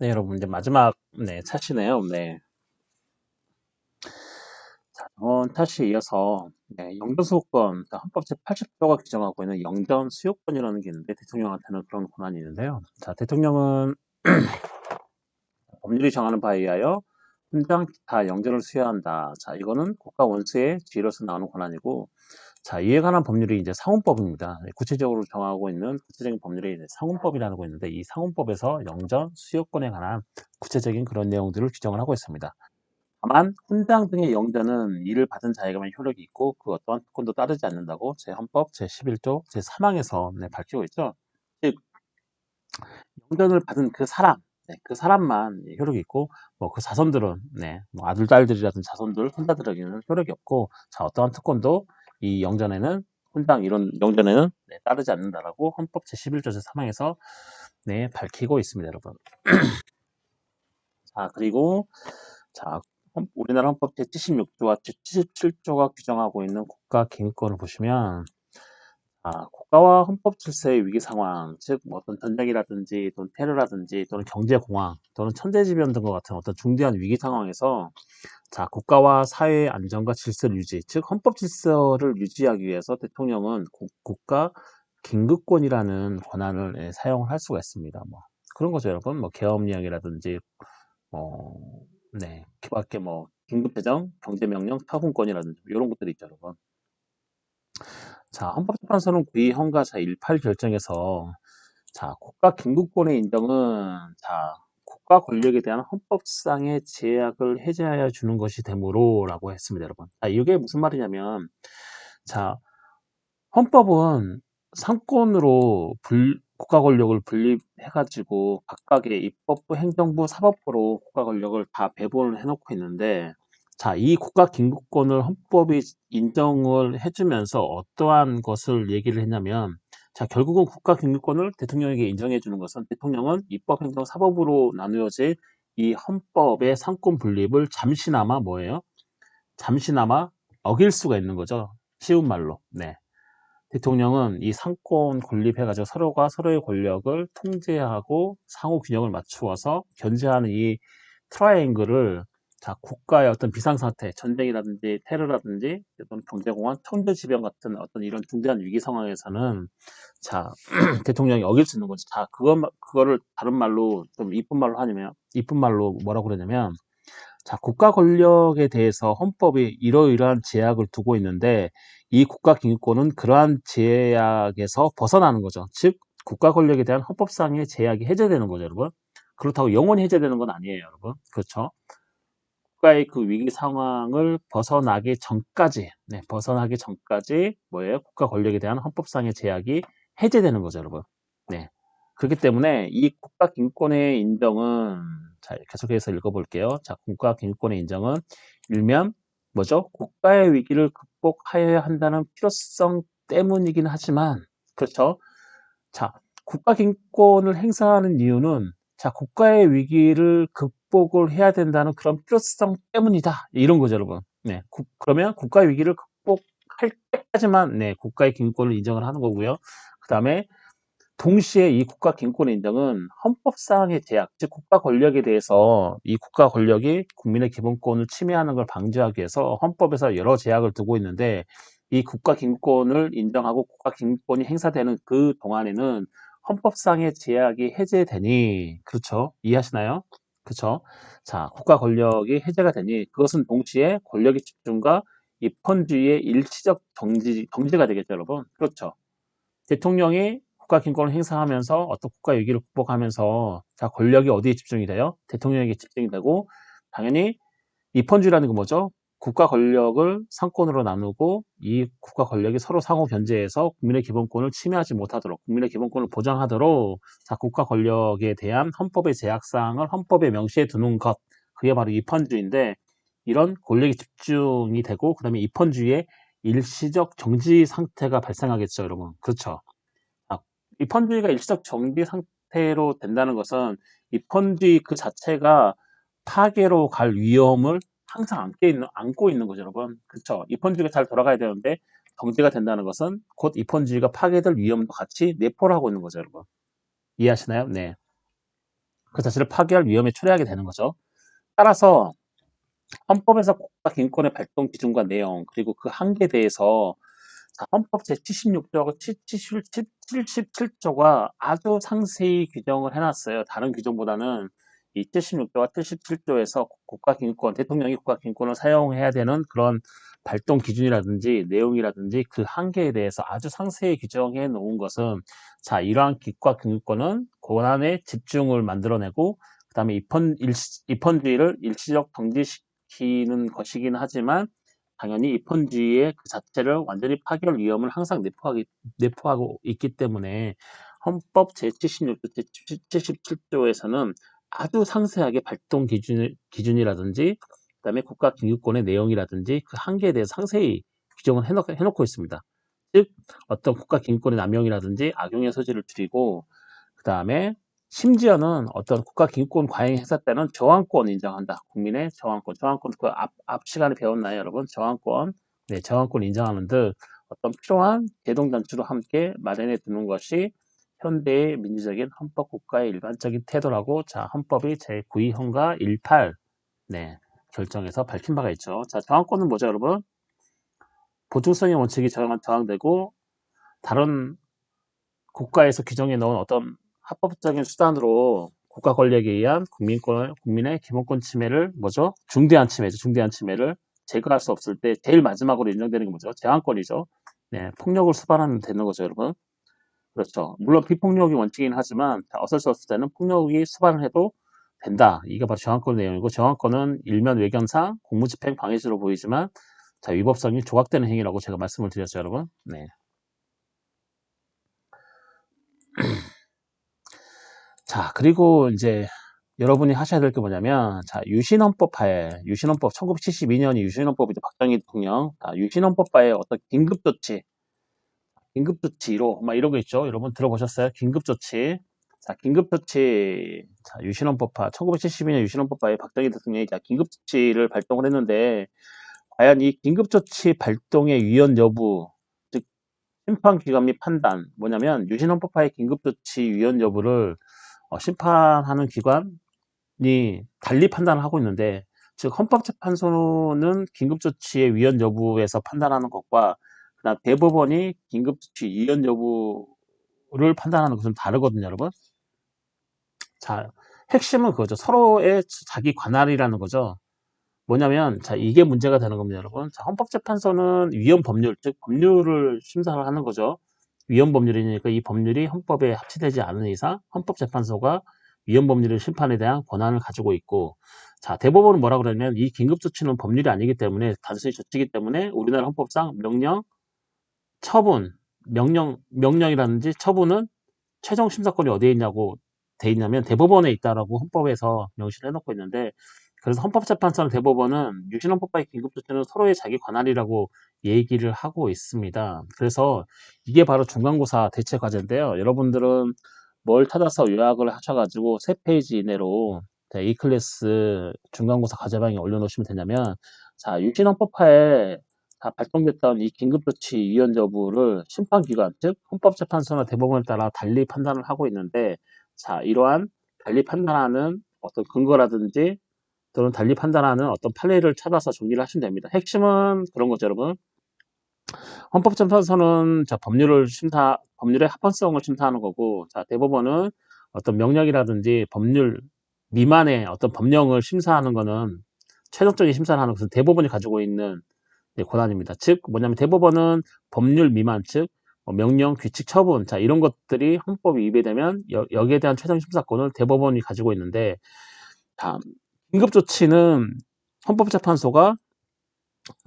네, 여러분, 이제 마지막, 네, 차시네요. 네. 자, 이번 차시에 이어서, 네, 영전수호권, 헌법 제80조가 규정하고 있는 영전수요권이라는 게 있는데, 대통령한테는 그런 권한이 있는데요. 자, 대통령은 법률이 정하는 바에 의하여 훈장 기타 영전을 수여한다. 자, 이거는 국가 원수의 지위로서 나오는 권한이고, 자, 이에 관한 법률이 이제 상훈법입니다. 네, 구체적으로 정하고 있는 구체적인 법률이 이제 상훈법이라는 거 있는데 이 상훈법에서 영전 수요권에 관한 구체적인 그런 내용들을 규정을 하고 있습니다. 다만 훈장 등의 영전은 이를 받은 자에게만 효력이 있고 그 어떠한 특권도 따르지 않는다고 제 헌법 제11조 제3항에서 네, 밝히고 있죠. 즉 영전을 받은 그 사람, 네, 그 사람만 효력이 있고 뭐 그 자손들은 네, 뭐 아들 딸들이라든 자손들 혼자들에게는 효력이 없고 자 어떠한 특권도 이 영전에는 혼당 이런 영전에는 네, 따르지 않는다라고 헌법 제11조 제3항에서 네, 밝히고 있습니다, 여러분. 자, 그리고 자, 우리나라 헌법 제76조와 제77조가 규정하고 있는 국가 기능권을 보시면 아, 국가와 헌법 질서의 위기 상황, 즉 뭐 어떤 전쟁이라든지 또는 테러라든지 또는 경제 공황 또는 천재지변 등과 같은 어떤 중대한 위기 상황에서 자, 국가와 사회의 안정과 질서를 유지, 즉 헌법 질서를 유지하기 위해서 대통령은 국, 가 긴급권이라는 권한을 예, 사용할 수가 있습니다. 뭐 그런 거죠, 여러분. 뭐 계엄령이라든지 뭐 네, 그밖에 뭐 긴급재정, 경제명령, 타군권이라든지 이런 것들이 있죠, 여러분. 자, 헌법재판소는 구2 헌가사 18 결정에서 자, 국가 긴급권의 인정은 자, 국가 권력에 대한 헌법상의 제약을 해제하여 주는 것이 되므로라고 했습니다, 여러분. 자, 이게 무슨 말이냐면 자, 헌법은 상권으로 불, 국가 권력을 분립해가지고 각각의 입법부, 행정부, 사법부로 국가 권력을 다 배분을 해놓고 있는데 자, 이 국가 긴급권을 헌법이 인정을 해주면서 어떠한 것을 얘기를 했냐면 자, 결국은 국가 긴급권을 대통령에게 인정해 주는 것은 대통령은 입법, 행정, 사법으로 나누어질 이 헌법의 상권 분립을 잠시나마 뭐예요? 잠시나마 어길 수가 있는 거죠. 쉬운 말로. 네. 대통령은 이 상권 군립해가지고 서로가 서로의 권력을 통제하고 상호 균형을 맞추어서 견제하는 이 트라이앵글을 자, 국가의 어떤 비상사태, 전쟁이라든지 테러라든지 어떤 경제공황, 천재지변 같은 어떤 이런 중대한 위기 상황에서는 자, 대통령이 어길 수 있는 거죠. 자, 그거, 그거를 다른 말로 좀 이쁜 말로 하냐면, 이쁜 말로 뭐라고 그러냐면, 자, 국가 권력에 대해서 헌법이 이러이러한 제약을 두고 있는데, 이 국가 기능권은 그러한 제약에서 벗어나는 거죠. 즉, 국가 권력에 대한 헌법상의 제약이 해제되는 거죠, 여러분. 그렇다고 영원히 해제되는 건 아니에요, 여러분. 그렇죠? 국가의 그 위기 상황을 벗어나기 전까지, 네, 벗어나기 전까지 뭐예요? 국가 권력에 대한 헌법상의 제약이 해제되는 거죠, 여러분. 네. 그렇기 때문에 이 국가 긴권의 인정은 자, 계속해서 읽어볼게요. 자, 국가 긴권의 인정은 일면 뭐죠? 국가의 위기를 극복하여야 한다는 필요성 때문이긴 하지만 그렇죠? 자, 국가 긴권을 행사하는 이유는 자, 국가의 위기를 극복을 해야 된다는 그런 필요성 때문이다. 이런 거죠, 여러분. 네. 구, 그러면 국가의 위기를 극복할 때까지만 네, 국가의 긴권을 인정을 하는 거고요. 그 다음에 동시에 이 국가 긴권 인정은 헌법상의 제약, 즉 국가 권력에 대해서 이 국가 권력이 국민의 기본권을 침해하는 걸 방지하기 위해서 헌법에서 여러 제약을 두고 있는데 이 국가 긴권을 인정하고 국가 긴권이 행사되는 그 동안에는 헌법상의 제약이 해제되니 그렇죠 이해하시나요? 그렇죠 자 국가 권력이 해제가 되니 그것은 동시에 권력의 집중과 입헌주의의 일시적 정지, 정지가 되겠죠 여러분 그렇죠 대통령이 국가 긴권을 행사하면서 어떤 국가 위기를 극복하면서 자 권력이 어디에 집중이 돼요? 대통령에게 집중이 되고 당연히 입헌주의라는 건 뭐죠? 국가 권력을 상권으로 나누고 이 국가 권력이 서로 상호 견제해서 국민의 기본권을 침해하지 못하도록 국민의 기본권을 보장하도록 자 국가 권력에 대한 헌법의 제약 사항을 헌법에 명시해 두는 것 그게 바로 입헌주의인데 이런 권력이 집중이 되고 그 다음에 입헌주의의 일시적 정지 상태가 발생하겠죠 여러분. 그렇죠? 아, 입헌주의가 일시적 정지 상태로 된다는 것은 입헌주의 그 자체가 파괴로 갈 위험을 항상 안고 있는, 안고 있는 거죠, 여러분. 그렇죠? 입헌주의가 잘 돌아가야 되는데 경제가 된다는 것은 곧 입헌주의가 파괴될 위험도 같이 내포를 하고 있는 거죠, 여러분. 이해하시나요? 네. 그 자체를 파괴할 위험에 초래하게 되는 거죠. 따라서 헌법에서 국가 기능권의 발동 기준과 내용 그리고 그 한계에 대해서 자, 헌법 제76조하고 77조가 아주 상세히 규정을 해놨어요. 다른 규정보다는 이 76조와 77조에서 국가기능권, 대통령이 국가기능권을 사용해야 되는 그런 발동 기준이라든지 내용이라든지 그 한계에 대해서 아주 상세히 규정해 놓은 것은 자 이러한 국가기능권은 권한의 집중을 만들어내고 그 다음에 입헌, 일시, 입헌주의를 일시적 정지시키는 것이긴 하지만 당연히 입헌주의의 그 자체를 완전히 파괴할 위험을 항상 내포하기, 내포하고 있기 때문에 헌법 제76조, 제77조에서는 아주 상세하게 발동 기준, 기준이라든지 그다음에 국가 기득권의 내용이라든지 그 한계에 대해서 상세히 규정을 해놓, 해놓고 있습니다. 즉 어떤 국가 기득권의 남용이라든지 악용의 소지를 줄이고 그 다음에 심지어는 어떤 국가 기득권 과잉 행사 때는 저항권 인정한다. 국민의 저항권, 저항권 그 앞 앞 시간에 배웠나요, 여러분? 저항권, 네, 저항권 인정하는 등 어떤 필요한 대동단추로 함께 마련해 두는 것이 현대의 민주적인 헌법 국가의 일반적인 태도라고 자 헌법이 제9위헌과 18 네, 결정에서 밝힌 바가 있죠. 자 저항권은 뭐죠 여러분? 보증성의 원칙이 저항, 저항되고 다른 국가에서 규정해 놓은 어떤 합법적인 수단으로 국가 권력에 의한 국민권, 국민의 기본권 침해를 뭐죠? 중대한 침해죠. 중대한 침해를 제거할 수 없을 때 제일 마지막으로 인정되는 게 뭐죠? 제한권이죠. 네, 폭력을 수반하면 되는 거죠, 여러분. 그렇죠. 물론 비폭력이 원칙이긴 하지만 어쩔 수 없을 때는 폭력이 수반을 해도 된다. 이게 바로 저항권 내용이고 저항권은 일면 외견상 공무집행 방해죄로 보이지만 자 위법성이 조각되는 행위라고 제가 말씀을 드렸죠, 여러분. 네. 자 그리고 이제 여러분이 하셔야 될 게 뭐냐면 자 유신헌법 하에 유신헌법 1972년이 유신헌법이 박정희 대통령 자, 유신헌법 하에 어떤 긴급조치 긴급조치 1호 막 이런 거 있죠. 여러분 들어보셨어요? 긴급조치. 자, 긴급조치. 자, 유신헌법화 1972년 유신헌법화에 박정희 대통령이 자, 긴급조치를 발동을 했는데 과연 이 긴급조치 발동의 위헌 여부 즉 심판기관 및 판단 뭐냐면 유신헌법화의 긴급조치 위헌 여부를 어, 심판하는 기관이 달리 판단을 하고 있는데 즉 헌법재판소는 긴급조치의 위헌 여부에서 판단하는 것과 그다음 대법원이 긴급조치 위헌 여부를 판단하는 것은 다르거든요, 여러분. 자, 핵심은 그거죠. 서로의 자기 관할이라는 거죠. 뭐냐면, 자, 이게 문제가 되는 겁니다, 여러분. 자, 헌법재판소는 위헌 법률, 즉, 법률을 심사를 하는 거죠. 위헌 법률이니까 이 법률이 헌법에 합치되지 않은 이상 헌법재판소가 위헌 법률의 심판에 대한 권한을 가지고 있고, 자, 대법원은 뭐라 그러냐면, 이 긴급조치는 법률이 아니기 때문에, 단순히 조치이기 때문에 우리나라 헌법상 명령, 처분, 명령, 명령이라든지 처분은 최종 심사권이 어디에 있냐고 돼 있냐면 대법원에 있다라고 헌법에서 명시를 해놓고 있는데 그래서 헌법재판소는 대법원은 유신헌법과의 긴급조치는 서로의 자기 관할이라고 얘기를 하고 있습니다. 그래서 이게 바로 중간고사 대체 과제인데요. 여러분들은 뭘 찾아서 요약을 하셔가지고 세 페이지 이내로 이 클래스 중간고사 과제방에 올려놓으시면 되냐면 자 유신헌법화에 다 발동됐던 이 긴급조치 위헌 여부를 심판기관, 즉 헌법재판소나 대법원에 따라 달리 판단을 하고 있는데 자 이러한 달리 판단하는 어떤 근거라든지 또는 달리 판단하는 어떤 판례를 찾아서 정리를 하시면 됩니다. 핵심은 그런 거죠, 여러분. 헌법재판소는 자 법률을 심사, 법률의 합헌성을 심사하는 거고, 자 대법원은 어떤 명령이라든지 법률 미만의 어떤 법령을 심사하는 것은 최종적인 심사를 하는 것은 대법원이 가지고 있는 네, 권한입니다. 즉 뭐냐면 대법원은 법률 미만 즉뭐 명령, 규칙, 처분 자 이런 것들이 헌법이 위배되면 여, 기에 대한 최종 심사권을 대법원이 가지고 있는데 자, 긴급조치는 헌법재판소가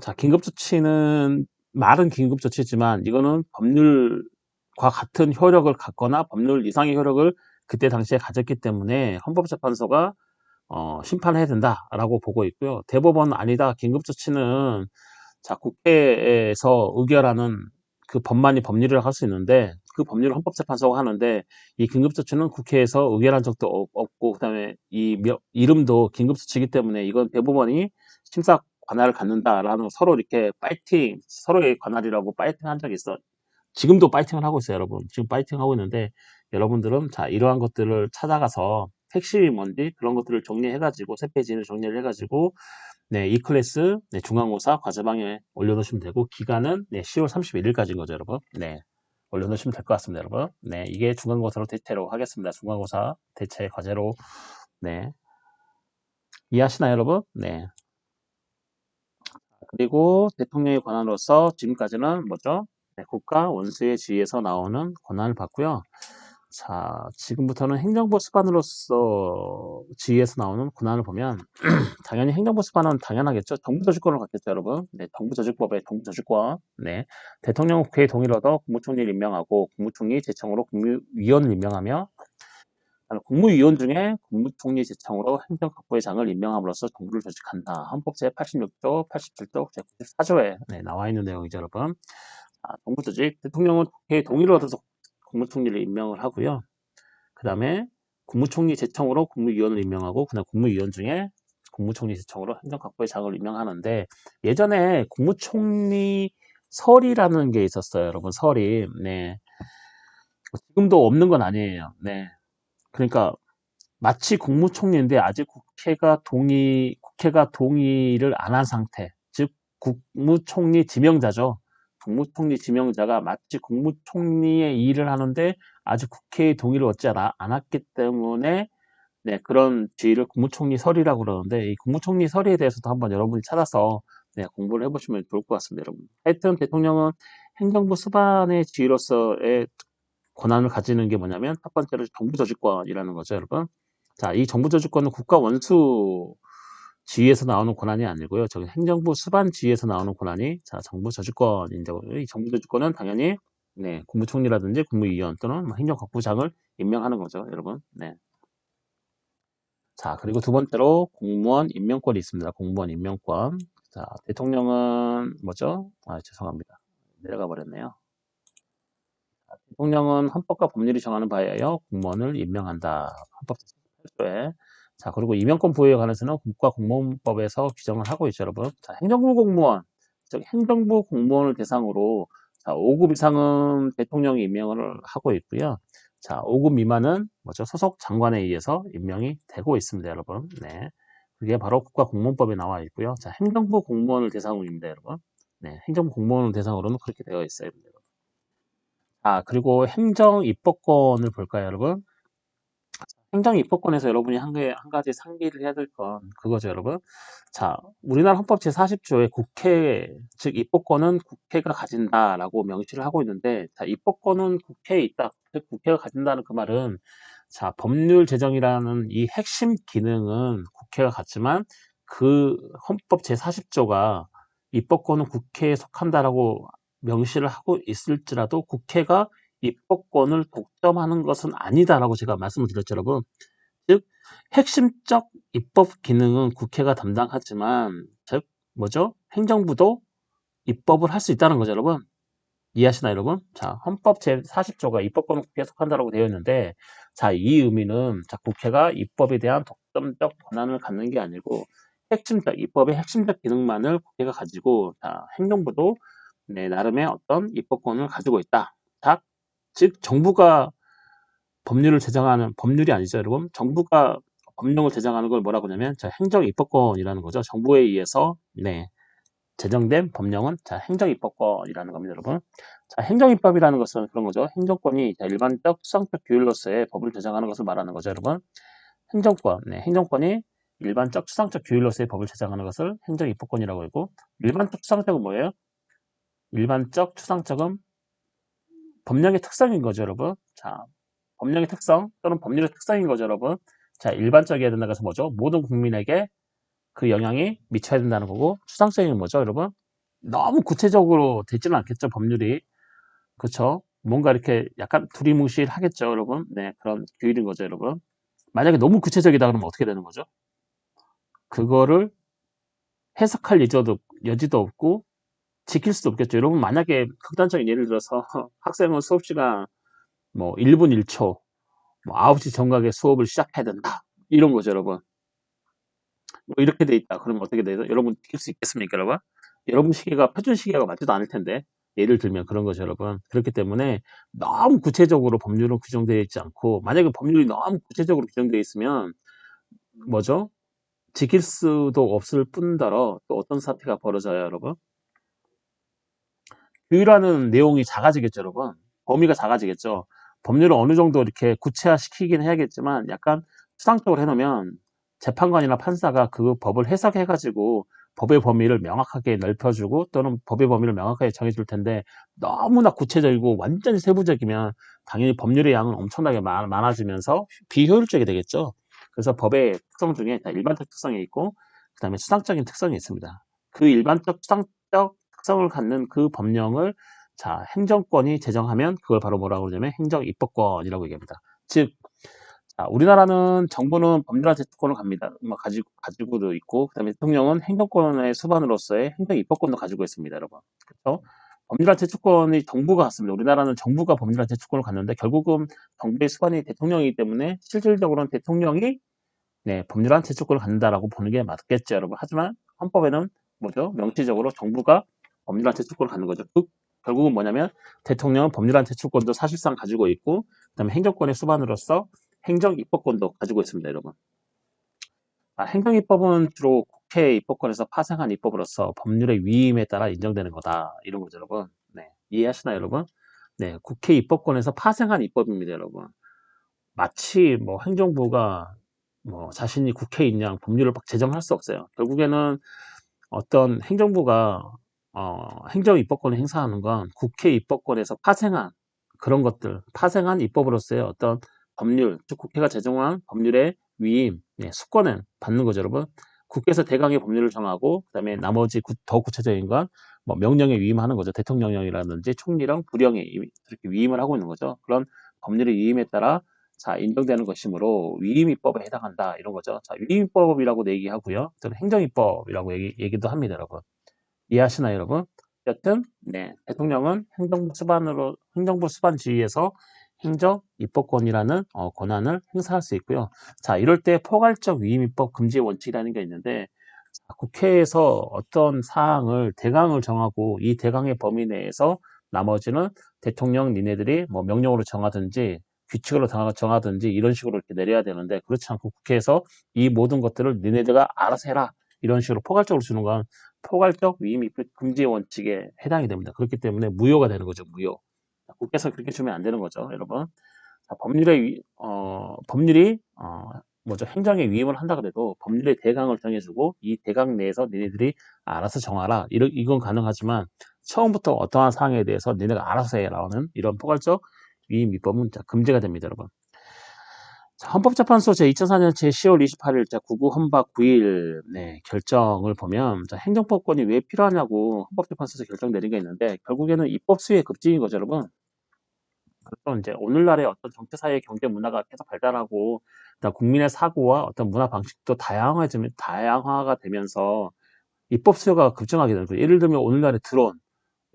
자 긴급조치는 말은 긴급조치지만 이거는 법률과 같은 효력을 갖거나 법률 이상의 효력을 그때 당시에 가졌기 때문에 헌법재판소가 어, 심판해야 된다라고 보고 있고요. 대법원은 아니다. 긴급조치는 자, 국회에서 의결하는 그 법만이 법률을 할수 있는데 그 법률을 헌법재판소가 하는데 이 긴급조치는 국회에서 의결한 적도 없고 그다음에 이 이름도 긴급조치이기 때문에 이건 대법원이 심사 관할을 갖는다라는 서로 이렇게 파이팅 서로의 관할이라고 파이팅 한 적이 있어. 지금도 파이팅을 하고 있어요, 여러분. 지금 파이팅 하고 있는데 여러분들은 자 이러한 것들을 찾아가서 핵심이 뭔지 그런 것들을 정리해가지고 세 페이지를 정리를 해가지고 네, 이 클래스 네, 중간고사 과제방에 올려놓으시면 되고 기간은 네, 10월 31일까지인 거죠, 여러분. 네, 올려놓으시면 될 것 같습니다, 여러분. 네, 이게 중간고사로 대체로 하겠습니다. 중간고사 대체 과제로 네, 이해하시나요, 여러분? 네. 그리고 대통령의 권한으로서 지금까지는 뭐죠? 네, 국가 원수의 지위에서 나오는 권한을 받고요. 자, 지금부터는 행정부 수반으로서 지위에서 나오는 권한을 보면 당연히 행정부 수반은 당연하겠죠. 정부 저주권을 갖겠죠, 여러분. 네, 정부 저주법의 정부 저주권. 네, 대통령 국회의 동의를 얻어 국무총리를 임명하고 국무총리 제청으로 국무위원을 임명하며 국무위원 중에 국무총리 제청으로 행정각부의 장을 임명함으로써 정부를 조직한다. 헌법 제86조, 87조, 제94조에 네, 나와 있는 내용이죠, 여러분. 아, 정부 조직, 대통령은 국회의 동의를 얻어서 국무총리를 임명을 하고요. 그 다음에 국무총리 제청으로 국무위원을 임명하고 그다음 국무위원 중에 국무총리 제청으로 행정각부의 장을 임명하는데 예전에 국무총리 설이라는 게 있었어요, 여러분. 설이. 네. 지금도 없는 건 아니에요. 네. 그러니까 마치 국무총리인데 아직 국회가 동의 국회가 동의를 안 한 상태. 즉 국무총리 지명자죠. 국무총리 지명자가 마치 국무총리의 일을 하는데 아직 국회의 동의를 얻지 않았기 때문에 네, 그런 지위를 국무총리 설이라고 그러는데 이 국무총리 설에 대해서도 한번 여러분이 찾아서 네, 공부를 해보시면 좋을 것 같습니다, 여러분. 하여튼 대통령은 행정부 수반의 지위로서의 권한을 가지는 게 뭐냐면 첫 번째로 정부 저주권이라는 거죠, 여러분. 자, 이 정부 저주권은 국가 원수 지위에서 나오는 권한이 아니고요. 저기 행정부 수반 지위에서 나오는 권한이 자 정부 저주권인데 이 정부 저주권은 당연히 네, 국무총리라든지 국무위원 또는 뭐 행정각부장을 임명하는 거죠, 여러분. 네. 자, 그리고 두 번째로 공무원 임명권이 있습니다. 공무원 임명권. 자, 대통령은 뭐죠? 아, 죄송합니다. 내려가 버렸네요. 대통령은 헌법과 법률이 정하는 바에 의하여 공무원을 임명한다. 헌법 제8조에 자, 그리고 임명권 부여에 관해서는 국가공무원법에서 규정을 하고 있죠, 여러분. 자, 행정부 공무원, 즉 행정부 공무원을 대상으로 자, 5급 이상은 대통령이 임명을 하고 있고요. 자, 5급 미만은 뭐죠? 소속 장관에 의해서 임명이 되고 있습니다, 여러분. 네. 그게 바로 국가공무원법에 나와 있고요. 자, 행정부 공무원을 대상으로입니다, 여러분. 네, 행정부 공무원을 대상으로는 그렇게 되어 있어요, 여러분. 아, 그리고 행정 입법권을 볼까요, 여러분? 행정 입법권에서 여러분이 한, 개, 한 가지 상기를 해야 될 건 그거죠, 여러분. 자, 우리나라 헌법 제40조에 국회, 즉 입법권은 국회가 가진다라고 명시를 하고 있는데, 자, 입법권은 국회에 있다. 즉 국회가 가진다는 그 말은 자, 법률 제정이라는 이 핵심 기능은 국회가 갖지만 그 헌법 제40조가 입법권은 국회에 속한다라고 명시를 하고 있을지라도 국회가 입법권을 독점하는 것은 아니다라고 제가 말씀을 드렸죠, 여러분. 즉, 핵심적 입법 기능은 국회가 담당하지만, 즉, 뭐죠? 행정부도 입법을 할 수 있다는 거죠, 여러분. 이해하시나요, 여러분? 자, 헌법 제40조가 입법권은 국회에 속한다라고 되어 있는데, 자, 이 의미는, 자, 국회가 입법에 대한 독점적 권한을 갖는 게 아니고, 핵심적, 입법의 핵심적 기능만을 국회가 가지고, 자, 행정부도, 네, 나름의 어떤 입법권을 가지고 있다. 자, 즉 정부가 법률을 제정하는 법률이 아니죠, 여러분. 정부가 법령을 제정하는 걸 뭐라고 하냐면 자, 행정 입법권이라는 거죠. 정부에 의해서 네. 제정된 법령은 자, 행정 입법권이라는 겁니다, 여러분. 자, 행정 입법이라는 것은 그런 거죠. 행정권이 자, 일반적 수상적 규율로서의 법을 제정하는 것을 말하는 거죠, 여러분. 행정권, 네, 행정권이 일반적 추상적 규율로서의 법을 제정하는 것을 행정 입법권이라고 하고 일반적 추상적은 뭐예요? 일반적 추상적은 법령의 특성인 거죠, 여러분. 자, 법령의 특성 또는 법률의 특성인 거죠, 여러분. 자, 일반적이어야 된다고 해서 뭐죠? 모든 국민에게 그 영향이 미쳐야 된다는 거고 추상적인 뭐죠, 여러분? 너무 구체적으로 되지는 않겠죠, 법률이. 그렇죠? 뭔가 이렇게 약간 두리뭉실하겠죠, 여러분. 네, 그런 규율인 거죠, 여러분. 만약에 너무 구체적이다 그러면 어떻게 되는 거죠? 그거를 해석할 여지도 없고 지킬 수도 없겠죠. 여러분 만약에 극단적인 예를 들어서 학생은 수업 시간 뭐 1분 1초 뭐 9시 정각에 수업을 시작해야 된다. 이런 거죠, 여러분. 뭐 이렇게 돼 있다. 그러면 어떻게 돼요? 여러분 지킬 수 있겠습니까, 여러분? 여러분 시계가 표준 시계가 맞지도 않을 텐데 예를 들면 그런 거죠, 여러분. 그렇기 때문에 너무 구체적으로 법률은 규정되어 있지 않고 만약에 법률이 너무 구체적으로 규정되어 있으면 뭐죠? 지킬 수도 없을 뿐더러 또 어떤 사태가 벌어져요, 여러분? 규율하는 내용이 작아지겠죠, 여러분. 범위가 작아지겠죠. 법률을 어느 정도 이렇게 구체화시키긴 해야겠지만 약간 수상적으로 해놓으면 재판관이나 판사가 그 법을 해석해가지고 법의 범위를 명확하게 넓혀주고 또는 법의 범위를 명확하게 정해줄 텐데 너무나 구체적이고 완전히 세부적이면 당연히 법률의 양은 엄청나게 많- 많아지면서 비효율적이 되겠죠. 그래서 법의 특성 중에 다 일반적 특성이 있고 그 다음에 수상적인 특성이 있습니다. 그 일반적 수상적 특성을 갖는 그 법령을 자 행정권이 제정하면 그걸 바로 뭐라고 그러냐면 행정입법권이라고 얘기합니다. 즉 자, 우리나라는 정부는 법률안 제출권을 갑니다. 뭐 가지고 가지고도 있고 그 다음에 대통령은 행정권의 수반으로서의 행정 입법권도 가지고 있습니다, 여러분. 그렇죠? 법률안 제출권이 정부가 갖습니다. 우리나라는 정부가 법률안 제출권을 갖는데 결국은 정부의 수반이 대통령이기 때문에 실질적으로는 대통령이 네, 법률안 제출권을 갖는다라고 보는 게 맞겠죠, 여러분. 하지만 헌법에는 뭐죠? 명시적으로 정부가 법률안 제출권을 갖는 거죠. 그 결국은 뭐냐면 대통령은 법률안 제출권도 사실상 가지고 있고 그다음에 행정권의 수반으로서 행정 입법권도 가지고 있습니다, 여러분. 아, 행정 입법은 주로 국회 입법권에서 파생한 입법으로서 법률의 위임에 따라 인정되는 거다. 이런 거죠, 여러분. 네. 이해하시나요, 여러분? 네. 국회 입법권에서 파생한 입법입니다, 여러분. 마치 뭐 행정부가 뭐 자신이 국회인 양 법률을 막 제정할 수 없어요. 결국에는 어떤 행정부가 어, 행정 입법권을 행사하는 건 국회 입법권에서 파생한 그런 것들, 파생한 입법으로서의 어떤 법률, 즉 국회가 제정한 법률의 위임, 예, 수권을 받는 거죠, 여러분. 국회에서 대강의 법률을 정하고 그다음에 나머지 구- 더 구체적인 건 뭐 명령에 위임하는 거죠. 대통령령이라든지 총리령, 부령에 위- 이렇게 위임을 하고 있는 거죠. 그런 법률의 위임에 따라 자 인정되는 것이므로 위임입법에 해당한다 이런 거죠. 자 위임입법이라고 얘기하고요. 또는 행정입법이라고 얘기, 얘기도 합니다, 여러분. 이해하시나요, 여러분? 여튼 네 대통령은 행정부 수반으로 행정부 수반 지위에서 행정 입법권이라는 어, 권한을 행사할 수 있고요. 자, 이럴 때 포괄적 위임 입법 금지 원칙이라는 게 있는데 자, 국회에서 어떤 사항을 대강을 정하고 이 대강의 범위 내에서 나머지는 대통령 니네들이 뭐 명령으로 정하든지 규칙으로 정하- 정하든지 이런 식으로 이렇게 내려야 되는데 그렇지 않고 국회에서 이 모든 것들을 니네들가 알아서 해라 이런 식으로 포괄적으로 주는 건 포괄적 위임입법 금지 원칙에 해당이 됩니다. 그렇기 때문에 무효가 되는 거죠, 무효. 자, 국회에서 그렇게 주면 안 되는 거죠, 여러분. 자, 법률의 위- 어, 법률이 어, 뭐죠 행정에 위임을 한다 그래도 법률의 대강을 정해주고 이 대강 내에서 니네들이 알아서 정하라. 이런 이건 가능하지만 처음부터 어떠한 사항에 대해서 니네가 알아서 해라는 이런 포괄적 위임 입법은 자, 금지가 됩니다, 여러분. 자, 헌법재판소 제 2004년 제 10월 28일 자 99 헌박 9일 네, 결정을 보면 자, 행정법권이 왜 필요하냐고 헌법재판소에서 결정 내린 게 있는데 결국에는 입법 수의 급증인 거죠, 여러분. 그래서 이제 오늘날의 어떤 정치 사회 경제 문화가 계속 발달하고 국민의 사고와 어떤 문화 방식도 다양화되면 다양화가 되면서 입법 수요가 급증하게 되는 거예요. 예를 들면 오늘날의 드론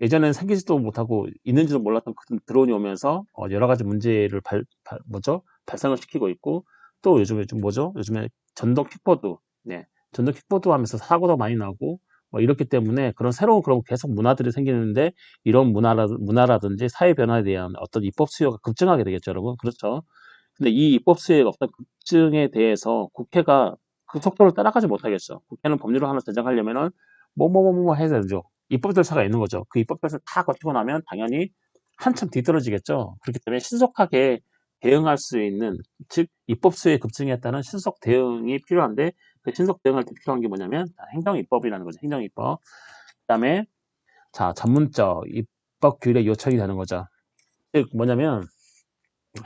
예전에는 생기지도 못하고 있는지도 몰랐던 그 드론이 오면서 어, 여러 가지 문제를 발, 발- 뭐죠? 발생을 시키고 있고 또 요즘에 좀 뭐죠? 요즘에 전동 킥보드 네. 전동 킥보드 하면서 사고도 많이 나고 뭐 이렇기 때문에 그런 새로운 그런 계속 문화들이 생기는데 이런 문화라, 문화라든지 사회 변화에 대한 어떤 입법 수요가 급증하게 되겠죠 여러분. 그렇죠? 근데 이 입법 수요의 어떤 급증에 대해서 국회가 그 속도를 따라가지 못하겠죠 국회는 법률을 하나 제정하려면은 뭐뭐뭐뭐 해야 되죠 입법 절차가 있는 거죠. 그 입법 절차를 다 거치고 나면 당연히 한참 뒤떨어지겠죠. 그렇기 때문에 신속하게 대응할 수 있는, 즉, 입법 수의 급증에 따른 신속 대응이 필요한데, 그 신속 대응할 때 필요한 게 뭐냐면, 행정입법이라는 거죠. 행정입법. 그 다음에, 자, 전문적 입법 규율의 요청이 되는 거죠. 즉, 뭐냐면,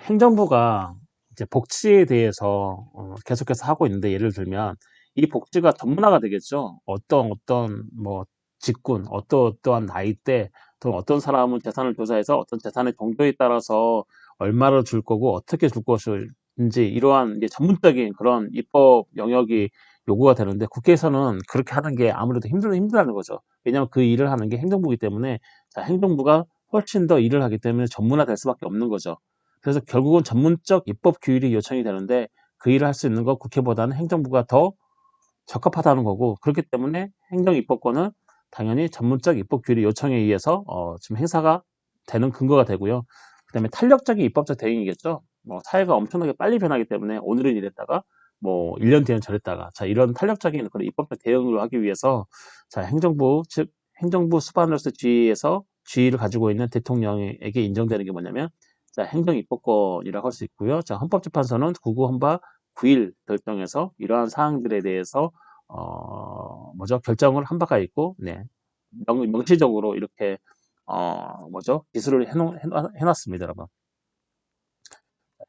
행정부가 이제 복지에 대해서 어, 계속해서 하고 있는데, 예를 들면, 이 복지가 전문화가 되겠죠. 어떤, 어떤, 뭐, 직군, 어떠, 어떠한 나이대, 또 어떤 사람은 재산을 조사해서 어떤 재산의 정도에 따라서 얼마를 줄 거고 어떻게 줄 것인지 이러한 전문적인 그런 입법 영역이 요구가 되는데 국회에서는 그렇게 하는 게 아무래도 힘들, 힘들다는 거죠. 왜냐하면 그 일을 하는 게 행정부이기 때문에 자, 행정부가 훨씬 더 일을 하기 때문에 전문화 될 수밖에 없는 거죠. 그래서 결국은 전문적 입법 규율이 요청이 되는데 그 일을 할 수 있는 건 국회보다는 행정부가 더 적합하다는 거고 그렇기 때문에 행정 입법권은 당연히 전문적 입법 규율 요청에 의해서 어, 지금 행사가 되는 근거가 되고요. 그 다음에 탄력적인 입법적 대응이겠죠. 뭐 사회가 엄청나게 빨리 변하기 때문에 오늘은 이랬다가 뭐 1년 뒤엔 저랬다가 자 이런 탄력적인 그런 입법적 대응을 하기 위해서 자 행정부 즉 행정부 수반으로서 지위에서 지위를 가지고 있는 대통령에게 인정되는 게 뭐냐면 자 행정입법권이라고 할 수 있고요. 자 헌법재판소는 구구 헌바 9일 결정에서 이러한 사항들에 대해서 어 뭐죠 결정을 한 바가 있고 네 명, 명시적으로 이렇게 어 뭐죠 기술을 해놓, 해놨, 해놨습니다, 여러분.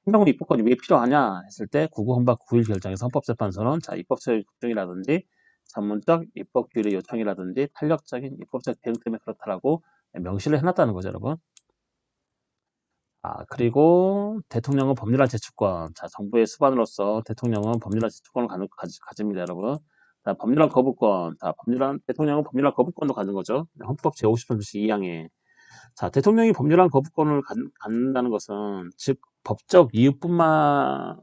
행정부 입법권이 왜 필요하냐 했을 때 구구 헌법 9일 결정에서 헌법재판소는 자 입법처의 걱정이라든지 전문적 입법 규율의 요청이라든지 탄력적인 입법적 대응 때문에 그렇다라고 명시를 해놨다는 거죠, 여러분. 아, 그리고 대통령은 법률안 제출권. 자, 정부의 수반으로서 대통령은 법률안 제출권을 가집니다, 여러분. 자, 법률안 거부권. 자, 법률안, 대통령은 법률안 거부권도 가는 거죠. 헌법 제50조 2항에. 자, 대통령이 법률안 거부권을 갖, 갖는다는 것은, 즉, 법적 이유뿐만,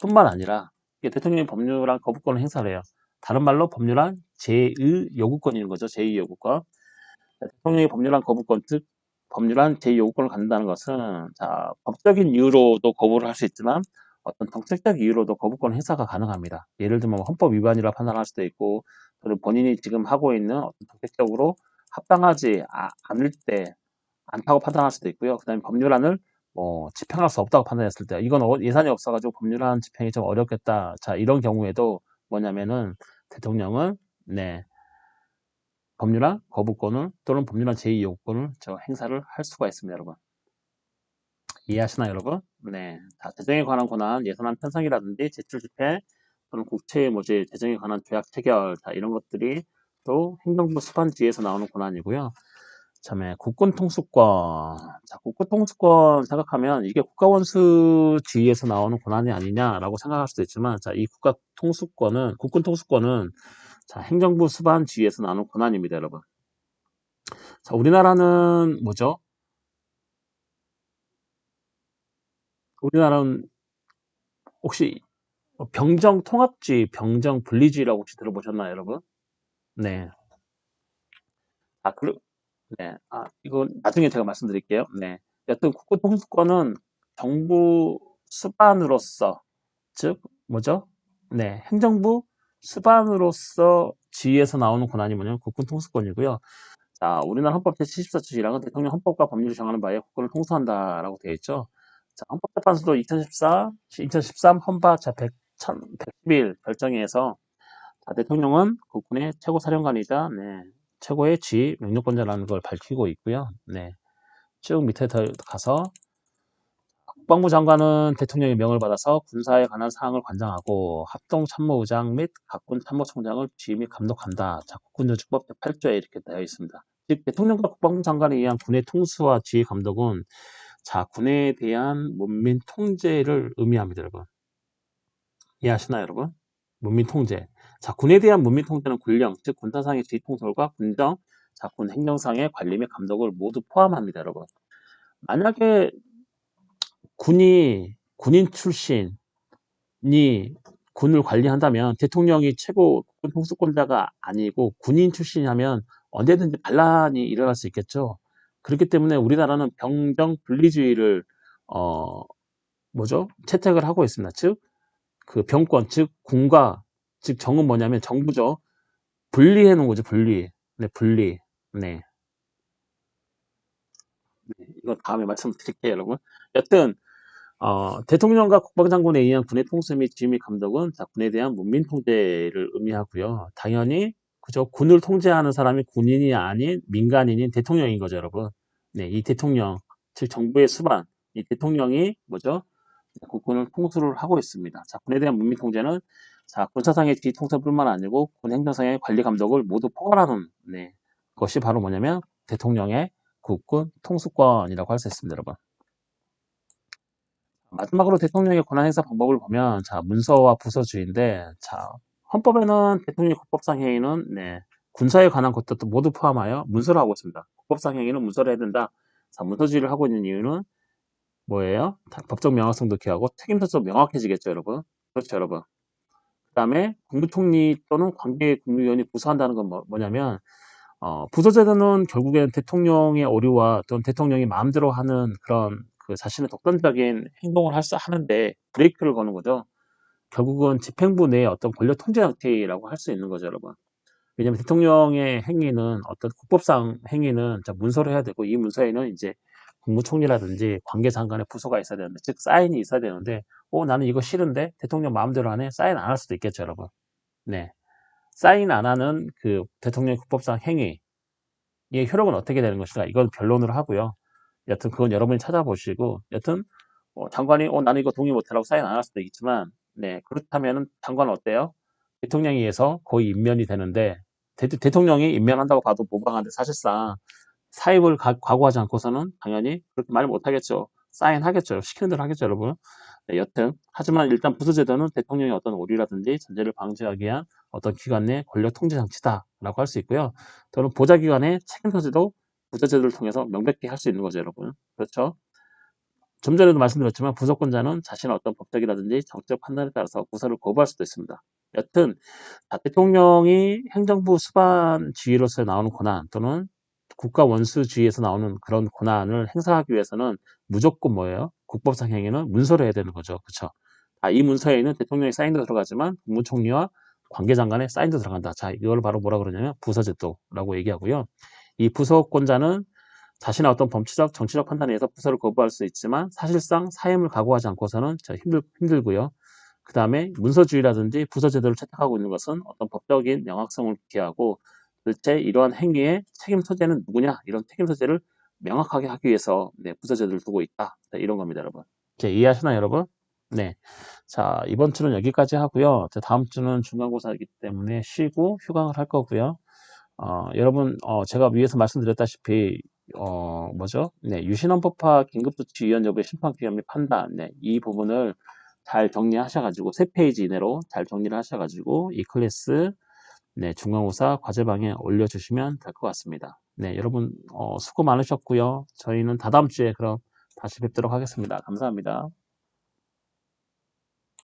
뿐만 아니라, 대통령이 법률안 거부권을 행사를 해요. 다른 말로 법률안 제2 요구권인 거죠. 제2 요구권. 자, 대통령이 법률안 거부권, 즉, 법률안 제2 요구권을 갖는다는 것은, 자, 법적인 이유로도 거부를 할 수 있지만, 어떤 정책적 이유로도 거부권 행사가 가능합니다. 예를 들면 뭐 헌법 위반이라 판단할 수도 있고, 또는 본인이 지금 하고 있는 어떤 정책적으로 합당하지 아- 않을 때, 않다고 판단할 수도 있고요. 그 다음에 법률안을 뭐 집행할 수 없다고 판단했을 때, 이건 어- 예산이 없어가지고 법률안 집행이 좀 어렵겠다. 자, 이런 경우에도 뭐냐면은 대통령은, 네, 법률안 거부권을 또는 법률안 제2 요구권을 저 행사를 할 수가 있습니다, 여러분. 이해하시나요, 여러분? 네. 자, 재정에 관한 권한, 예산안 편성이라든지 제출 집행 또는 국채 모집, 재정에 관한 조약 체결, 자, 이런 것들이 또 행정부 수반지에서 나오는 권한이고요. 참에 국군 통수권. 자, 국군 통수권 생각하면 이게 국가원수 지위에서 나오는 권한이 아니냐라고 생각할 수도 있지만, 자, 이 국가 통수권은, 국군 통수권은 자, 행정부 수반 지위에서 나오는 권한입니다, 여러분. 자, 우리나라는 뭐죠? 우리나라는 혹시 병정 통합주의, 병정 분리주의라고 혹시 들어보셨나요, 여러분? 네. 아, 그, 네. 아, 이건 나중에 제가 말씀드릴게요. 네. 여튼 국고 통수권은 정부 수반으로서, 즉, 뭐죠? 네. 행정부 수반으로서 지위에서 나오는 권한이 뭐냐면 국군 통수권이고요. 자, 우리나라 헌법 제74조 1항은 대통령 헌법과 법률을 정하는 바에 국군을 통수한다라고 되어 있죠. 자, 헌법재판소도 2014, 2013 헌법 자 100, 111 결정에서 자, 대통령은 국군의 최고 사령관이자 네, 최고의 지 명령권자라는 걸 밝히고 있고요. 네, 쭉 밑에 더 가서 국방부 장관은 대통령의 명을 받아서 군사에 관한 사항을 관장하고 합동참모의장 및 각군 참모총장을 지휘 및 감독한다. 자, 국군조직법 제8조에 이렇게 되어 있습니다. 즉 대통령과 국방부 장관에 의한 군의 통수와 지휘 감독은 자 군에 대한 문민 통제를 의미합니다, 여러분. 이해하시나요, 여러분? 문민 통제. 자 군에 대한 문민 통제는 군령, 즉 군사상의 지휘 통솔과 군정, 자군 행정상의 관리 및 감독을 모두 포함합니다, 여러분. 만약에 군이 군인 출신이 군을 관리한다면 대통령이 최고 군 통수권자가 아니고 군인 출신이라면 언제든지 반란이 일어날 수 있겠죠. 그렇기 때문에 우리나라는 병정 분리주의를 어 뭐죠? 채택을 하고 있습니다. 즉 그 병권, 즉 군과 즉 정은 뭐냐면 정부죠. 분리해 놓은 거죠. 분리. 네, 분리. 네. 네, 이거 다음에 말씀드릴게요, 여러분. 여튼 어, 대통령과 국방장군에 의한 군의 통수 및 지휘 및 감독은 자, 군에 대한 문민 통제를 의미하고요. 당연히 그죠 군을 통제하는 사람이 군인이 아닌 민간인인 대통령인 거죠, 여러분. 네, 이 대통령 즉 정부의 수반 이 대통령이 뭐죠? 국군을 통수를 하고 있습니다. 자, 군에 대한 문민 통제는 자, 군사상의 지휘 통솔뿐만 아니고 군 행정상의 관리 감독을 모두 포괄하는 네, 것이 바로 뭐냐면 대통령의 국군 통수권이라고 할 수 있습니다, 여러분. 마지막으로 대통령의 권한 행사 방법을 보면 자 문서와 부서주의인데 자 헌법에는 대통령 국법상 행위는 네, 군사에 관한 것들도 모두 포함하여 문서를 하고 있습니다. 국법상 행위는 문서를 해야 된다. 자 문서주의를 하고 있는 이유는 뭐예요? 다- 법적 명확성도 기하고 책임서도 명확해지겠죠, 여러분. 그렇죠, 여러분. 그 다음에 국무총리 또는 관계 국무위원이 부서한다는 건 뭐, 뭐냐면 어, 부서제도는 결국엔 대통령의 오류와 또는 대통령이 마음대로 하는 그런 그 자신의 독단적인 행동을 할 수 하는데 브레이크를 거는 거죠. 결국은 집행부 내의 어떤 권력 통제 상태라고 할 수 있는 거죠, 여러분. 왜냐하면 대통령의 행위는 어떤 국법상 행위는 자, 문서를 해야 되고 이 문서에는 이제 국무총리라든지 관계장관의 부서가 있어야 되는데 즉 사인이 있어야 되는데 어 나는 이거 싫은데 대통령 마음대로 하네 사인 안 할 수도 있겠죠 여러분. 네. 사인 안 하는 그 대통령 국법상 행위의 효력은 어떻게 되는 것인가 이건 변론을 하고요. 여튼 그건 여러분이 찾아보시고 여튼 어, 장관이 어 나는 이거 동의 못해라고 사인 안 할 수도 있지만 네 그렇다면은 장관은 어때요 대통령에 의해서 거의 임면이 되는데 대, 대통령이 임면한다고 봐도 무방한데 사실상 사입을 가, 각오하지 않고서는 당연히 그렇게 말 못하겠죠. 사인하겠죠. 시키는 대로 하겠죠, 여러분. 네, 여튼 하지만 일단 부서제도는 대통령의 어떤 오류라든지 전제를 방지하기 위한 어떤 기관 내 권력 통제 장치다라고 할 수 있고요. 또는 보좌기관의 책임 소재도 부서제도를 통해서 명백히 할 수 있는 거죠, 여러분. 그렇죠? 좀 전에도 말씀드렸지만 부서권자는 자신의 어떤 법적이라든지 정책 판단에 따라서 부서를 거부할 수도 있습니다. 여튼 대통령이 행정부 수반 지휘로서 나오는 권한 또는 국가 원수주의에서 나오는 그런 권한을 행사하기 위해서는 무조건 뭐예요? 국법상 행위는 문서를 해야 되는 거죠. 그렇죠? 아, 이 문서에는 대통령의 사인도 들어가지만 국무총리와 관계장관의 사인도 들어간다. 자, 이걸 바로 뭐라 그러냐면 부서제도라고 얘기하고요. 이 부서권자는 자신의 어떤 범칙적 정치적 판단에 의해서 부서를 거부할 수 있지만 사실상 사임을 각오하지 않고서는 힘들, 힘들고요. 그 다음에 문서주의라든지 부서제도를 채택하고 있는 것은 어떤 법적인 명확성을 기하고 도대체 이러한 행위의 책임 소재는 누구냐? 이런 책임 소재를 명확하게 하기 위해서 네, 부서제도를 두고 있다. 네, 이런 겁니다 여러분. 이제 이해하시나요 여러분? 네. 자 이번 주는 여기까지 하고요. 다음 주는 중간고사이기 때문에 쉬고 휴강을 할 거고요 어, 여러분 어, 제가 위에서 말씀드렸다시피 어, 뭐죠 네, 유신헌법화 긴급조치위원 여부의 심판기관 및 판단 네, 이 부분을 잘 정리하셔가지고 세 페이지 이내로 잘 정리를 하셔가지고 이 클래스 네, 중간고사 과제방에 올려주시면 될 것 같습니다. 네, 여러분 어, 수고 많으셨고요. 저희는 다다음 주에 그럼 다시 뵙도록 하겠습니다. 감사합니다.